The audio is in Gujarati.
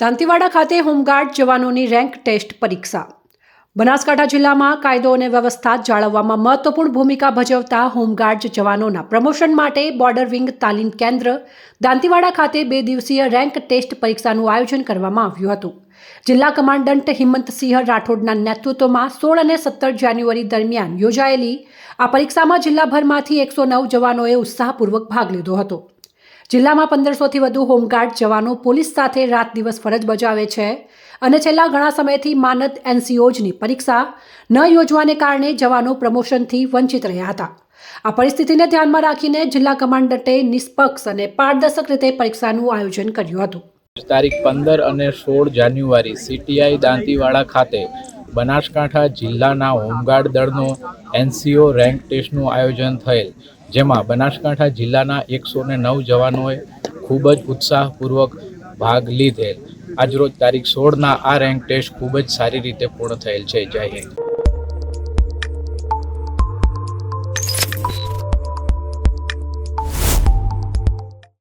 દાંતીવાડા ખાતે હોમગાર્ડ જવાનોની રેન્ક ટેસ્ટ પરીક્ષા. બનાસકાંઠા જિલ્લામાં કાયદો અને વ્યવસ્થા જાળવવામાં મહત્વપૂર્ણ ભૂમિકા ભજવતા હોમગાર્ડ જવાનોના પ્રમોશન માટે બોર્ડર વિંગ તાલીમ કેન્દ્ર દાંતીવાડા ખાતે બે દિવસીય રેન્ક ટેસ્ટ પરીક્ષાનું આયોજન કરવામાં આવ્યું હતું. જિલ્લા કમાન્ડન્ટ હિંમતસિંહ રાઠોડના નેતૃત્વમાં સોળ અને સત્તર જાન્યુઆરી દરમિયાન યોજાયેલી આ પરીક્ષામાં જિલ્લાભરમાંથી એકસો નવ જવાનોએ ઉત્સાહપૂર્વક ભાગ લીધો હતો. જિલ્લામાં પંદરસોથી વધુ હોમગાર્ડ જવાનો પોલીસ સાથે રાત દિવસ ફરજ બજાવે છે અને છેલ્લા ઘણા સમયથી માનદ એનસીઓજની પરીક્ષા ન યોજવાને કારણે જવાનો પ્રમોશનથી વંચિત રહ્યા હતા. આ પરિસ્થિતિને ધ્યાનમાં રાખીને જિલ્લા કમાન્ડન્ટે નિષ્પક્ષ અને પારદર્શક રીતે પરીક્ષાનું આયોજન કર્યું હતું. તારીખ પંદર અને સોળ જાન્યુઆરી સીટીઆઈ દાંતીવાડા ખાતે બનાસકાંઠા જિલ્લાના હોમગાર્ડ દળનો એનસીઓ રેન્ક ટેસ્ટનું આયોજન થયેલ. જેમાં બનાસકાંઠા જિલ્લાના એકસો ને નવ જવાનોએ ખૂબ જ ઉત્સાહપૂર્વક ભાગ લીધેલ. આજરોજ તારીખ સોળના આ રેન્ક ટેસ્ટ ખૂબ જ સારી રીતે પૂર્ણ થયેલ છે. જય હિન્દ.